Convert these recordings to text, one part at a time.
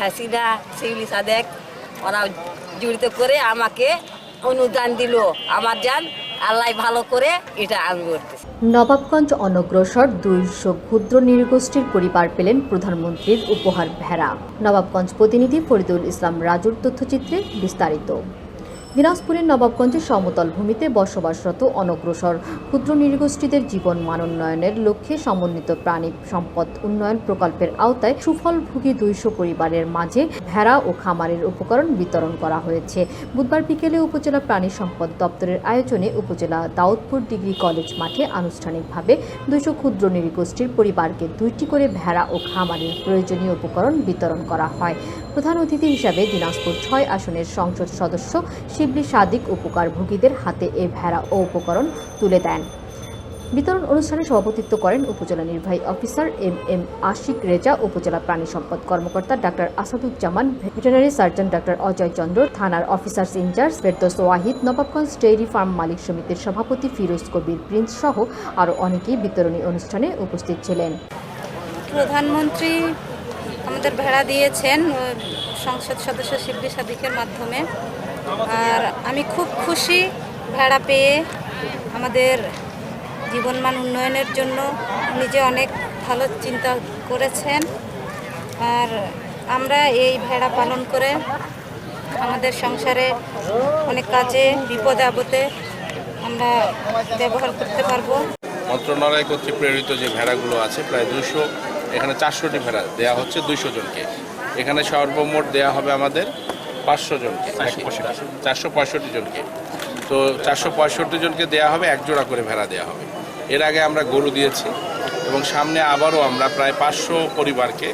হাসিনা শিউলি সাদেক, ওরা জড়িত করে আমাকে অনুদান দিল। আমার যান আল্লাহ ভালো করে এটা আমি করতেছি। নবাবগঞ্জ অনগ্রসর দুইশো ক্ষুদ্র নৃগোষ্ঠীর পরিবার পেলেন প্রধানমন্ত্রীর উপহার ভেড়া। নবাবগঞ্জ প্রতিনিধি ফরিদুল ইসলাম রাজুর তথ্যচিত্রে বিস্তারিত। দিনাজপুরের নবাবগঞ্জের সমতল ভূমিতে বসবাসরত অনগ্রসর ক্ষুদ্র নৃগোষ্ঠীদের জীবন মান উন্নয়নের লক্ষ্যে সমন্বিত প্রাণী সম্পদ উন্নয়ন প্রকল্পের আওতায় সুফলভোগী দুইশো পরিবারের মাঝে ভেড়া ও খামারের উপকরণ বিতরণ করা হয়েছে। বুধবার বিকেলে উপজেলা প্রাণী সম্পদ দপ্তরের আয়োজনে উপজেলা দাউদপুর ডিগ্রি কলেজ মাঠে আনুষ্ঠানিকভাবে দুইশো ক্ষুদ্র নৃগোষ্ঠীর পরিবারকে দুইটি করে ভেড়া ও খামারের প্রয়োজনীয় উপকরণ বিতরণ করা হয়। প্রধান অতিথি হিসাবে দিনাজপুর ছয় আসনের সংসদ সদস্য শিবলি সাদিক উপকারভোগীদের হাতে এ ভেড়া ও উপকরণ তুলে দেন। বিতরণ অনুষ্ঠানে সভাপতিত্ব করেন উপজেলা নির্বাহী officer M M Ashiq Reza, উপজেলা প্রাণী সম্পদ কর্মকর্তা doctor Asaduzzaman, veterinary surgeon doctor Ajay Chandra, থানার officers in charge Ferdous Wahid, Nawabganj dairy farm মালিক সমিতির সভাপতি ফিরোজ কবির প্রিন্স সহ আরও অনেকেই বিতরণী অনুষ্ঠানে উপস্থিত ছিলেন। প্রধানমন্ত্রী আমাদের ভেড়া দিয়েছেন, সংসদ সদস্য শিবলি সাদিকের মাধ্যমে। আর আমি খুব খুশি ভেড়া পেয়ে আমাদের জীবনমান উন্নয়নের জন্য নিজে অনেক ভালো চিন্তা করেছেন। আর আমরা এই ভেড়া পালন করে আমাদের সংসারে অনেক কাজে, বিপদে আপদে আমরা ব্যবহার করতে পারব। মন্ত্রণালয় কর্তৃক প্রেরিত যে ভেড়াগুলো আছে প্রায় দুশো এখানে চারশোটি ভেড়া দেওয়া হচ্ছে দুইশো জনকে। এখানে সর্বমোট দেওয়া হবে আমাদের পাঁচশো জনকে চারশো পঁয়ষট্টি জনকে। তো চারশো পঁয়ষট্টি জনকে দেওয়া হবে, এক জোড়া করে ভেড়া দেওয়া হবে। এর আগে আমরা গরু দিয়েছি এবং সামনে আবারও আমরা প্রায় পাঁচশো পরিবারকে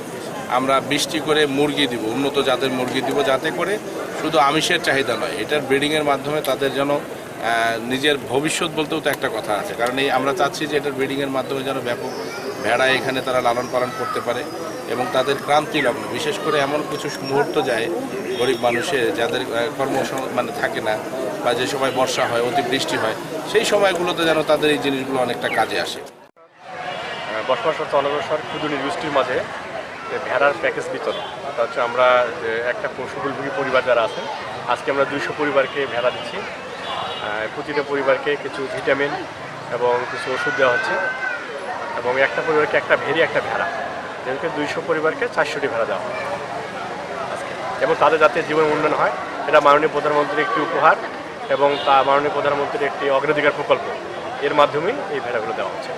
আমরা বৃষ্টি করে মুরগি দিব, উন্নত জাতের মুরগি দিব, যাতে করে শুধু আমিষের চাহিদা নয়, এটার ব্রিডিংয়ের মাধ্যমে তাদের যেন নিজের ভবিষ্যৎ বলতেও তো একটা কথা আছে। কারণ এই আমরা চাচ্ছি যে এটার ব্রিডিংয়ের মাধ্যমে যেন ব্যাপক ভেড়া এখানে তারা লালন পালন করতে পারে। এবং তাদের ক্রান্তি লগ্ন। বিশেষ করে এমন কিছু মুহূর্ত যায় গরিব মানুষের যাদের কর্ম মানে থাকে না বা যে সময় বর্ষা হয় অতি বৃষ্টি হয়, সেই সময়গুলোতে যেন তাদের এই জিনিসগুলো অনেকটা কাজে আসে। বসবাসরত অনগ্রসর ক্ষুদ্র নির্গোষ্ঠীর মাঝে ভেড়ার প্যাকেজ বিতরণ, তা হচ্ছে আমরা একটা পশুকুলভোগী পরিবার যারা আছেন আজকে আমরা দুইশো পরিবারকে ভেড়া দিচ্ছি। প্রতিটা পরিবারকে কিছু ভিটামিন এবং কিছু ওষুধ দেওয়া হচ্ছে এবং একটা পরিবারকে একটা ভেড়ি, একটা ভেড়া। যেহেতু দুইশো পরিবারকে চারশোটি ভেড়া দেওয়া হয়। এবং তাদের যাতে জীবন উন্নয়ন হয়। এটা মাননীয় প্রধানমন্ত্রীর একটি উপহার এবং তা মাননীয় প্রধানমন্ত্রীর একটি অগ্রাধিকার প্রকল্প। এর মাধ্যমেই এই ভেড়াগুলো দেওয়া হচ্ছে।